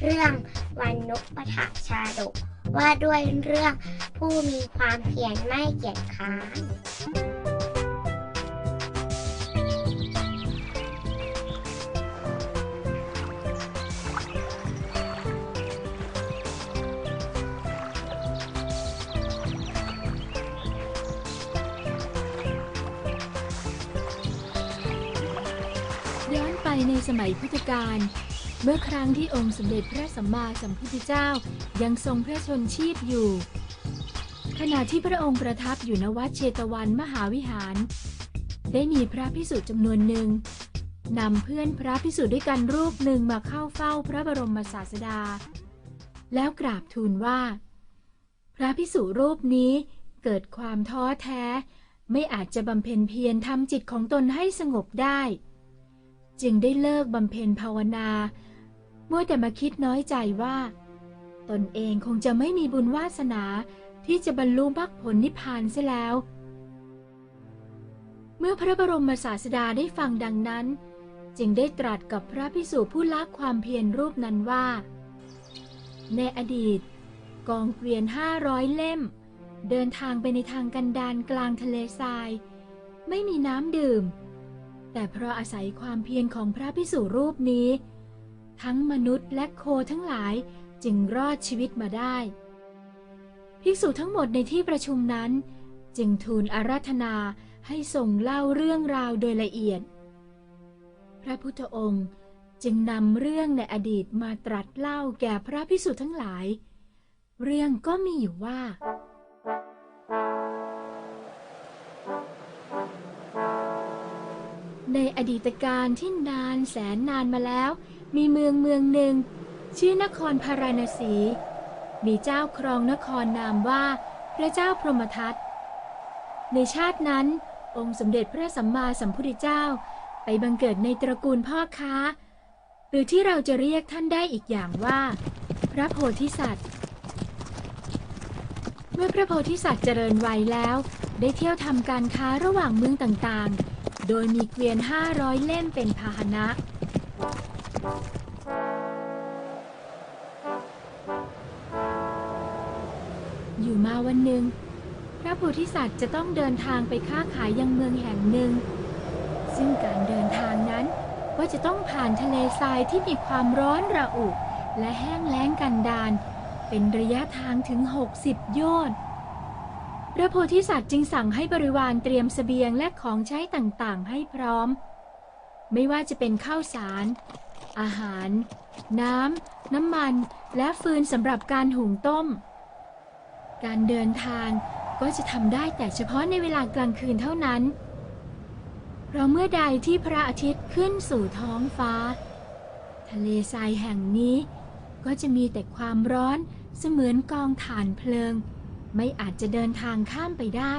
เรื่องวันนกปะทะชาดก ว่าด้วยเรื่องผู้มีความเพียรไม่เกียจค้านย้อนไปในสมัยพุทธกาล เมื่อครั้งที่องค์สมเด็จพระสัมมาสัมพุทธเจ้ายังทรงพระชนชีพอยู่ ขณะที่พระองค์ประทับอยู่ณวัดเชตวันมหาวิหาร ได้มีพระพิสุจำนวนหนึ่งนำเพื่อนพระพิสุด้วยกันรูปหนึ่งมาเข้าเฝ้าพระบรมศาสดา แล้วกราบทูลว่า พระพิสุรูปนี้เกิดความท้อแท้ ไม่อาจจะบำเพ็ญเพียรทำจิตของตนให้สงบได้ จึงได้เลิกบำเพ็ญภาวนา มัวแต่มาคิดน้อยใจว่า ตนเองคงจะไม่มีบุญวาสนาที่จะบรรลุมรรคผลนิพพานเสียแล้ว เมื่อพระบรมศาสดาได้ฟังดังนั้น จึงได้ตรัสกับพระพิสุผู้ละความเพียรรูปนั้นว่า ในอดีต กองเกวียนห้าร้อยเล่ม เดินทางไปในทางกันดารกลางทะเลทราย ไม่มีน้ำดื่ม แต่เพราะอาศัยความเพียรของพระพิสุรูปนี้ ทั้งมนุษย์และโคทั้งหลายจึงรอดชีวิตมาได้ ภิกษุทั้งหมดในที่ประชุมนั้น จึงทูลอาราธนาให้ส่งเล่าเรื่องราวโดยละเอียด พระพุทธองค์จึงนำเรื่องในอดีตมาตรัสเล่าแก่พระภิกษุทั้งหลาย เรื่องก็มีอยู่ว่าในอดีตการที่นานแสนนานมาแล้ว มีเมืองเมืองหนึ่ง ชื่อนครพาราณสี มีเจ้าครองนครนามว่า พระเจ้าพรหมทัตในชาตินั้น องค์สมเด็จพระสัมมาสัมพุทธเจ้า ไปบังเกิดในตระกูลพ่อค้า หรือที่เราจะเรียกท่านได้อีกอย่างว่า พระโพธิสัตว์ เมื่อพระโพธิสัตว์เจริญวัยแล้ว ได้เที่ยวทำการค้าระหว่างเมืองต่างๆ โดยมีเกวียนห้าร้อยเล่มเป็นพาหนะ อยู่มาวันหนึ่ง พระโพธิสัตว์จะต้องเดินทางไปค้าขายยังเมืองแห่งหนึ่ง ซึ่งการเดินทางนั้นก็จะต้องผ่านทะเลทรายที่มีความร้อนระอุ และแห้งแล้งกันดารเป็นระยะทางถึง 60 โยชน์พระโพธิสัตว์จึงสั่งให้บริวารเตรียมเสบียงและของใช้ต่างๆ ให้พร้อม ไม่ว่าจะเป็นข้าวสาร อาหาร น้ำ น้ำมัน และฟืนสำหรับการหุงต้ม การเดินทางก็จะทำได้แต่เฉพาะในเวลากลางคืนเท่านั้น เพราะเมื่อใดที่พระอาทิตย์ขึ้นสู่ท้องฟ้า ทะเลทรายแห่งนี้ ก็จะมีแต่ความร้อนเสมือนกองถ่านเพลิง ไม่อาจจะเดินทางข้ามไปได้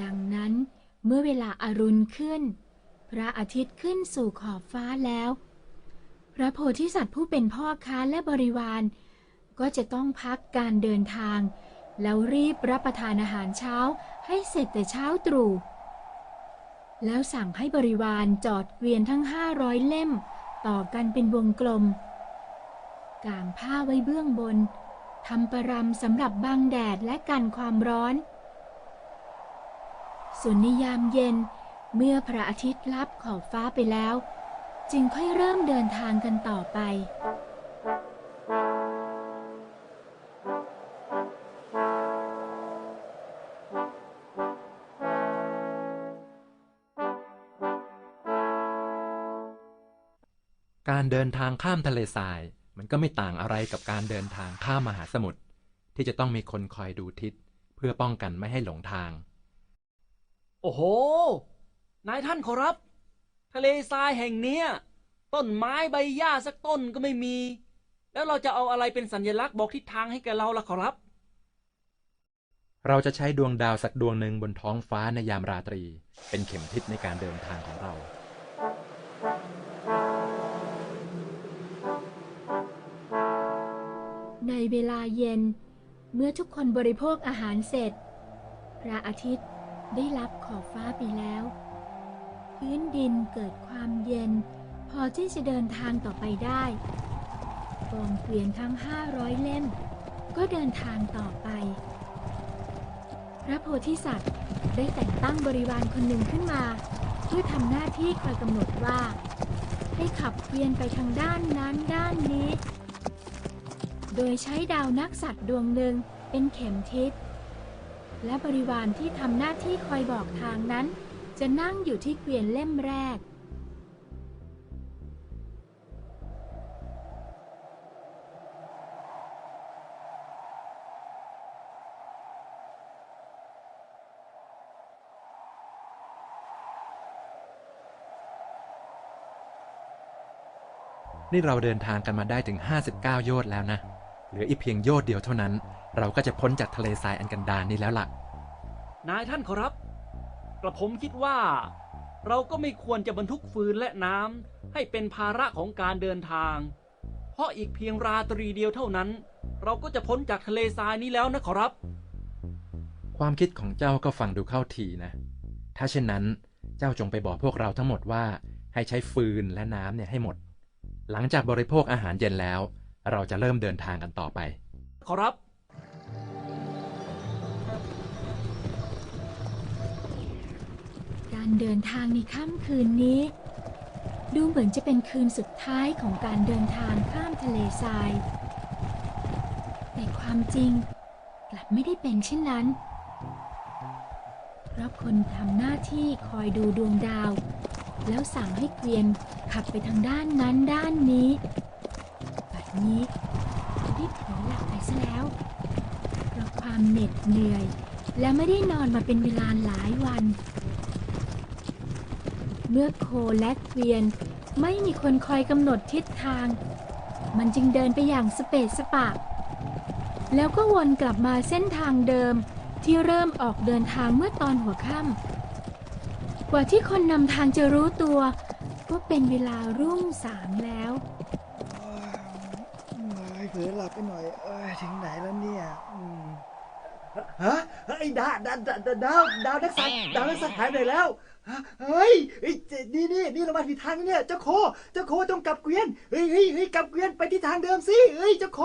ดังนั้นเมื่อเวลาอารุณขึ้น พระอาทิตย์ขึ้นสู่ขอบฟ้าแล้ว พระโพธิสัตว์ผู้เป็นพ่อค้าและบริวาร ก็จะต้องพักการเดินทาง แล้วรีบรับประทานอาหารเช้าให้เสร็จแต่เช้าตรู่ แล้วสั่งให้บริวารจอดเกวียนทั้งห้าร้อยเล่ม ต่อกันเป็นวงกลม กางผ้าไว้เบื้องบนทำประรำสำหรับบังแดดและกันความร้อน ส่วนในยามเย็น เมื่อพระอาทิตย์ลับขอบฟ้าไปแล้ว จึงค่อยเริ่มเดินทางกันต่อไป การเดินทางข้ามทะเลทราย มันก็ไม่ต่างอะไรกับการเดินทางข้ามมหาสมุทรที่จะต้องมีคนคอยดูทิศ เพื่อป้องกันไม่ให้หลงทาง โอ้โห นายท่านขอรับ ทะเลทรายแห่งเนี้ย ต้นไม้ใบหญ้าสักต้นก็ไม่มี แล้วเราจะเอาอะไรเป็นสัญลักษณ์บอกทิศทางให้แกเราล่ะขอรับ เราจะใช้ดวงดาวสักดวงหนึ่งบนท้องฟ้าในยามราตรี เป็นเข็มทิศในการเดินทางของเรา ในเวลาเย็น เมื่อทุกคนบริโภคอาหารเสร็จ พระอาทิตย์ได้รับขอบฟ้าไปแล้ว พื้นดินเกิดความเย็น พอที่จะเดินทางต่อไปได้กองเกวียนทั้ง 500 เล่ม ก็เดินทางต่อไป พระโพธิสัตว์ได้แต่งตั้งบริวารคนหนึ่งขึ้นมา เพื่อทำหน้าที่คอยกำหนดว่า ให้ขับเกวียนไปทางด้านนั้นด้านนี้ โดยใช้ดาวนักสัตว์ดวงหนึ่งเป็นเข็มทิศและบริวารที่ทำหน้าที่คอยบอกทางนั้น จะนั่งอยู่ที่เกวียนเล่มแรก นี่เราเดินทางกันมาได้ถึง 59 โยชน์แล้วนะ เหลืออีกเพียงโยชน์เดียวเท่านั้น เราก็จะพ้นจากทะเลทรายอันกันดารนี้แล้วล่ะ นายท่านขอรับ กระผมคิดว่า เราก็ไม่ควรจะบรรทุกฟืนและน้ำให้เป็นภาระของการเดินทาง เพราะอีกเพียงราตรีเดียวเท่านั้น เราก็จะพ้นจากทะเลทรายนี้แล้วนะขอรับ ความคิดของเจ้าก็ฟังดูเข้าทีนะ ถ้าเช่นนั้นเจ้าจงไปบอกพวกเราทั้งหมดว่าให้ใช้ฟืนและน้ำเนี่ยให้หมด หลังจากบริโภคอาหารเย็นแล้ว เราจะเริ่มเดินทางกันต่อไป ขอรับ การเดินทางในค่ำคืนนี้ ดูเหมือนจะเป็นคืนสุดท้ายของการเดินทางข้ามทะเลทราย แต่ความจริงกลับไม่ได้เป็นเช่นนั้น เพราะคนทำหน้าที่คอยดูดวงดาว แล้วสั่งให้เกวียนขับไปทางด้านนั้นด้านนี้บัดนี้เขาได้เผลอหลับไปซะแล้ว เพราะความเหน็ดเหนื่อยและไม่ได้นอนมาเป็นเวลาหลายวัน เมื่อโคและเกวียน ไม่มีคนคอยกำหนดทิศทาง มันจึงเดินไปอย่างสเปซสปะ แล้วก็วนกลับมาเส้นทางเดิมที่เริ่มออกเดินทางเมื่อตอนหัวค่ำกว่าที่คนนำทางจะรู้ตัว ก็เป็นเวลารุ่งสางแล้วเอ้ยเผลอหลับไปหน่อย เอ้ย ถึงไหนแล้วเนี่ย อืม ฮะไอ้ดาดาดาดาดาวดาวนักสัตว์ดาวนักสัตว์หายไปไหนแล้วฮะเฮ้ยไอ้เจนี่นี่นี่เรามาผิดทางเนี่ยเจ้าโคเจ้าโคต้องกลับเกวียนเฮ้ยเฮ้ยเฮ้ยกลับเกวียนไปที่ทางเดิมสิเฮ้ยเจ้าโค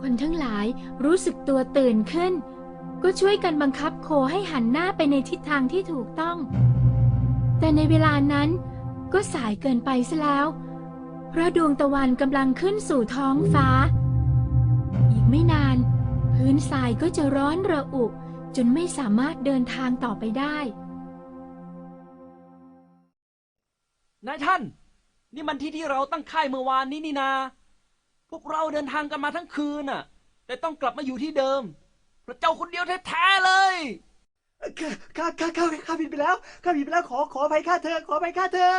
คนทั้งหลายรู้สึกตัวตื่นขึ้น ก็ช่วยกันบังคับโคให้หันหน้าไปในทิศทางที่ถูกต้อง แต่ในเวลานั้นก็สายเกินไปซะแล้ว เพราะดวงตะวันกำลังขึ้นสู่ท้องฟ้า อีกไม่นาน พื้นทรายก็จะร้อนระอุ จนไม่สามารถเดินทางต่อไปได้ นายท่าน นี่มันที่ที่เราตั้งค่ายเมื่อวานนี้นี่นา พวกเราเดินทางกันมาทั้งคืนน่ะ แต่ต้องกลับมาอยู่ที่เดิมเพราะเจ้าคนเดียวแท้ๆเลย ข้าข้าข้าข้าข้าผิดไปแล้ว ข้าผิดไปแล้ว ขอขออภัยข้าเธอะขออภัยข้าเธอะ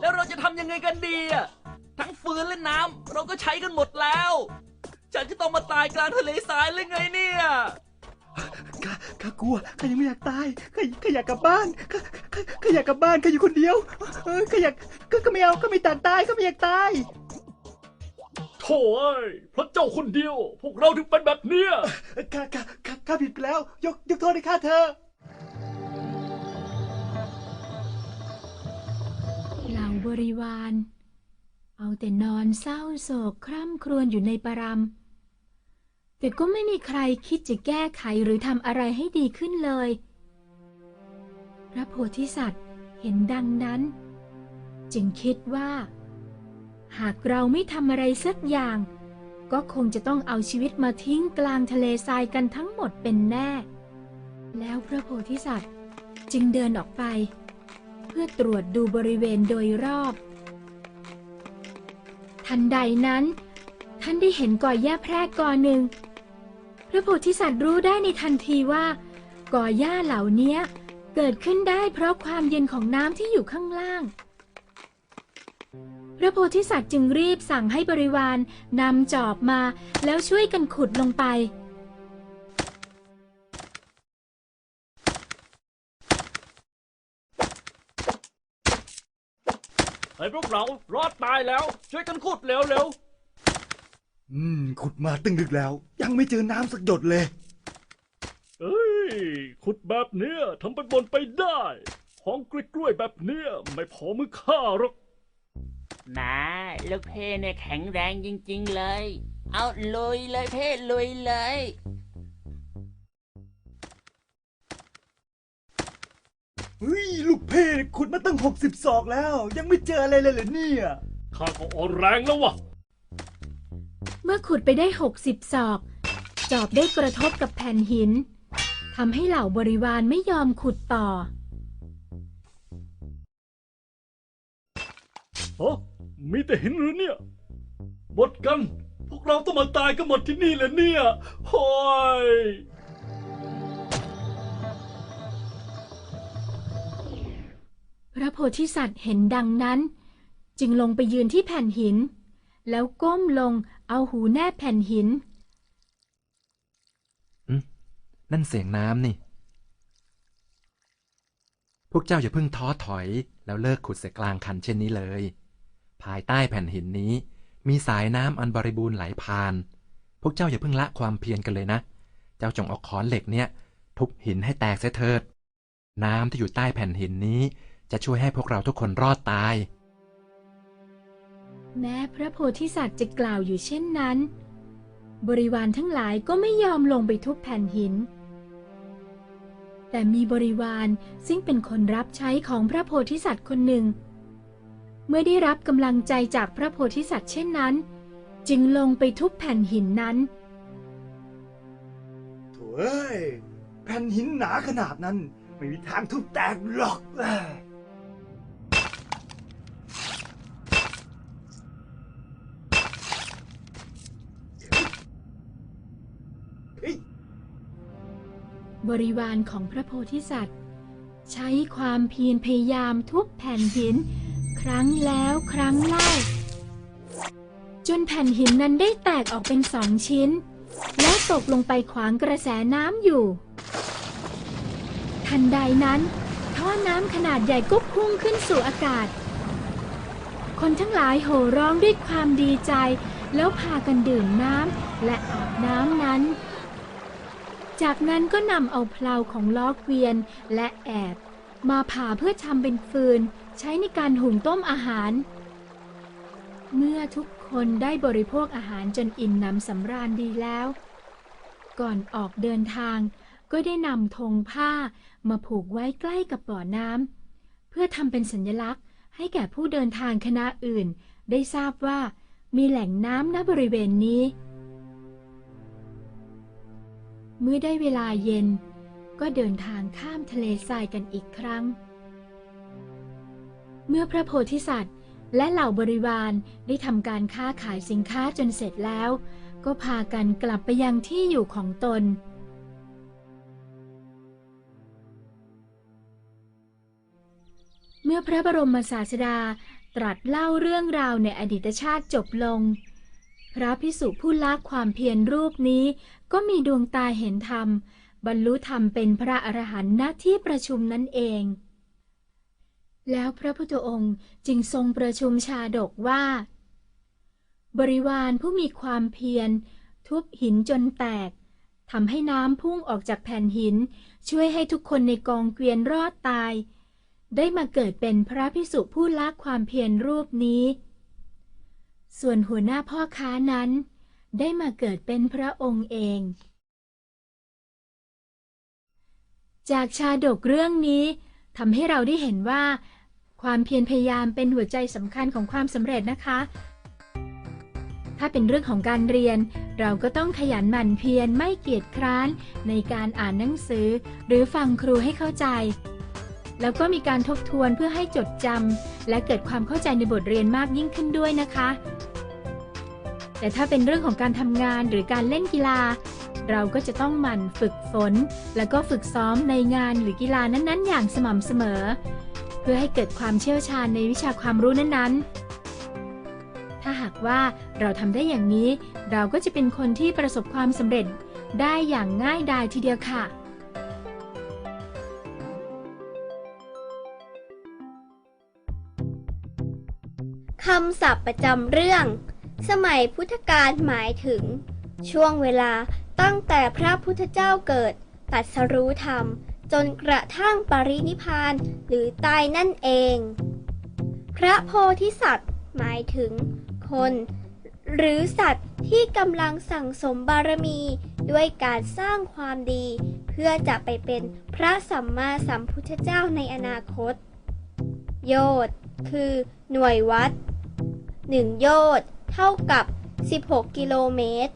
แล้วเราจะทำยังไงกันดีอะทั้งฟืนและน้ำเราก็ใช้กันหมดแล้ว ฉันจะต้องมาตายกลางทะเลทรายเลยไงเนี่ย ข้าข้ากลัวข้ายังไม่อยากตายข้าข้าอยากกลับบ้านข้าข้าข้าอยากกลับบ้านข้าอยู่คนเดียวเออข้าอยากข้าข้าไม่เอาข้าไม่อยากตายข้าไม่อยากตายโถ่เอ้ยเพราะเจ้าคนเดียว พวกเราถึงเป็นแบบเนี้ย ข้าข้าข้าข้าผิดไปแล้ว ยกยกโทษให้ข้าเธอะ บริวาร เอาแต่นอนเศร้าโศกคร่ำครวญอยู่ในปรำแต่ก็ไม่มีใครคิดจะแก้ไขหรือทำอะไรให้ดีขึ้นเลย พระโพธิสัตว์เห็นดังนั้น จึงคิดว่า หากเราไม่ทำอะไรสักอย่าง ก็คงจะต้องเอาชีวิตมาทิ้งกลางทะเลทรายกันทั้งหมดเป็นแน่ แล้วพระโพธิสัตว์จึงเดินออกไป พื่อตรวจดูบริเวณโดยรอบ ทันใดนั้น ท่านได้เห็นก่อหญ้าแพรกกอหนึ่ง พระโพธิสัตว์รู้ได้ในทันทีว่าก่อหญ้าเหล่านี้เกิดขึ้นได้เพราะความเย็นของน้ำที่อยู่ข้างล่าง พระโพธิสัตว์จึงรีบสั่งให้บริวารนำจอบมาแล้วช่วยกันขุดลงไป เฮ้ยพวกเรารอดตายแล้ว ช่วยกันขุดเร็วเร็วอืม ขุดมาตึงดึกแล้ว ยังไม่เจอน้ำสักหยดเลยๆเอ้ย ขุดแบบเนี้ยทำเป็นบนไปได้ ของกล้วยๆแบบเนี้ยไม่พอมือข้าหรอกนะลูกเพ่เนี่ยแข็งแรงจริง ๆ เลย เอาลุยเลยเพ่ลุยเลย เฮ้ยลูกเพ่ขุดมาตั้งหกสิบศอกแล้ว ยังไม่เจออะไรเลยเหรอเนี่ย ข้าก็อ่อนแรงแล้ววะเมื่อขุดไปได้ 60ศอก จอบได้กระทบกับแผ่นหินทำให้เหล่าบริวารไม่ยอมขุดต่อ ฮะมีแต่หินหรือเนี่ยหมดกัน พวกเราต้องมาตายกันหมดที่นี่แหละเนี่ยโฮ้ย พระโพธิสัตว์เห็นดังนั้น จึงลงไปยืนที่แผ่นหิน แล้วก้มลงเอาหูแนบแผ่นหิน นั่นเสียงน้ำนี่ พวกเจ้าอย่าเพิ่งท้อถอยแล้วเลิกขุดเสียกลางคันเช่นนี้เลย ภายใต้แผ่นหินนี้ มีสายน้ำอันบริบูรณ์ไหลผ่าน พวกเจ้าอย่าเพิ่งละความเพียรกันเลยนะ เจ้าจงเอาค้อนเหล็กเนี่ย ทุบหินให้แตกเสียเถิด น้ำที่อยู่ใต้แผ่นหินนี้ จะช่วยให้พวกเราทุกคนรอดตาย แม้พระโพธิสัตว์จะกล่าวอยู่เช่นนั้น บริวารทั้งหลายก็ไม่ยอมลงไปทุบแผ่นหิน แต่มีบริวารซึ่งเป็นคนรับใช้ของพระโพธิสัตว์คนหนึ่ง เมื่อได้รับกำลังใจจากพระโพธิสัตว์เช่นนั้น จึงลงไปทุบแผ่นหินนั้นโถ่เอ้ยแผ่นหินหนาขนาดนั้น ไม่มีทางทุบแตกหรอก บริวารของพระโพธิสัตว์ ใช้ความเพียรพยายามทุบแผ่นหิน ครั้งแล้วครั้งเล่า จนแผ่นหินนั้นได้แตกออกเป็นสองชิ้น และตกลงไปขวางกระแสน้ำอยู่ ทันใดนั้นท่อน้ำขนาดใหญ่ก็พุ่งขึ้นสู่อากาศ คนทั้งหลายโห่ร้องด้วยความดีใจ แล้วพากันดื่มน้ำและอาบน้ำนั้น จากนั้นก็นำเอาเพลาของล้อเกวียนและแอบ มาผ่าเพื่อทำเป็นฟืน ใช้ในการหุงต้มอาหาร เมื่อทุกคนได้บริโภคอาหารจนอิ่มหนำสำราญดีแล้ว ก่อนออกเดินทางก็ได้นำธงผ้ามาผูกไว้ใกล้กับบ่อน้ำเพื่อทำเป็นสัญลักษณ์ให้แก่ผู้เดินทางคณะอื่น ได้ทราบว่ามีแหล่งน้ำณบริเวณนี้ เมื่อได้เวลาเย็น ก็เดินทางข้ามทะเลทรายกันอีกครั้ง เมื่อพระโพธิสัตว์ และเหล่าบริวารได้ทำการค้าขายสินค้าจนเสร็จแล้ว ก็พากันกลับไปยังที่อยู่ของตนเมื่อพระบรมศาสดาตรัสเล่าเรื่องราวในอดีตชาติจบลง พระพิสุผู้ละความเพียรรูปนี้ ก็มีดวงตาเห็นธรรม บรรลุธรรมเป็นพระอรหันต์ณที่ประชุมนั่นเอง แล้วพระพุทธองค์จึงทรงประชุมชาดกว่า บริวารผู้มีความเพียร ทุบหินจนแตกทำให้น้ำพุ่งออกจากแผ่นหิน ช่วยให้ทุกคนในกองเกวียนรอดตาย ได้มาเกิดเป็นพระพิสุผู้ละความเพียรรูปนี้ ส่วนหัวหน้าพ่อค้านั้น ได้มาเกิดเป็นพระองค์เอง จากชาดกเรื่องนี้ทำให้เราได้เห็นว่า ความเพียรพยายามเป็นหัวใจสำคัญของความสำเร็จนะคะ ถ้าเป็นเรื่องของการเรียน เราก็ต้องขยันหมั่นเพียรไม่เกียจคร้านในการอ่านหนังสือ หรือฟังครูให้เข้าใจ แล้วก็มีการทบทวนเพื่อให้จดจำและเกิดความเข้าใจในบทเรียนมากยิ่งขึ้นด้วยนะคะ แต่ถ้าเป็นเรื่องของการทำงานหรือการเล่นกีฬา เราก็จะต้องหมั่นฝึกฝน แล้วก็ฝึกซ้อมในงานหรือกีฬานั้นๆ อย่างสม่ำเสมอ เพื่อให้เกิดความเชี่ยวชาญในวิชาความรู้นั้นๆ ถ้าหากว่าเราทำได้อย่างนี้ เราก็จะเป็นคนที่ประสบความสำเร็จได้อย่างง่ายดายทีเดียวค่ะคำศัพท์ประจำเรื่อง สมัยพุทธกาลหมายถึง ช่วงเวลาตั้งแต่พระพุทธเจ้าเกิดตัดสรู้ธรรม จนกระทั่งปรินิพานหรือตายนั่นเอง พระโพธิสัตว์หมายถึงคน หรือสัตว์ที่กำลังสั่งสมบารมีด้วยการสร้างความดี เพื่อจะไปเป็นพระสัมมาสัมพุทธเจ้าในอนาคต โยชน์คือหน่วยวัด1โยชน์ เท่ากับ 16 กิโลเมตร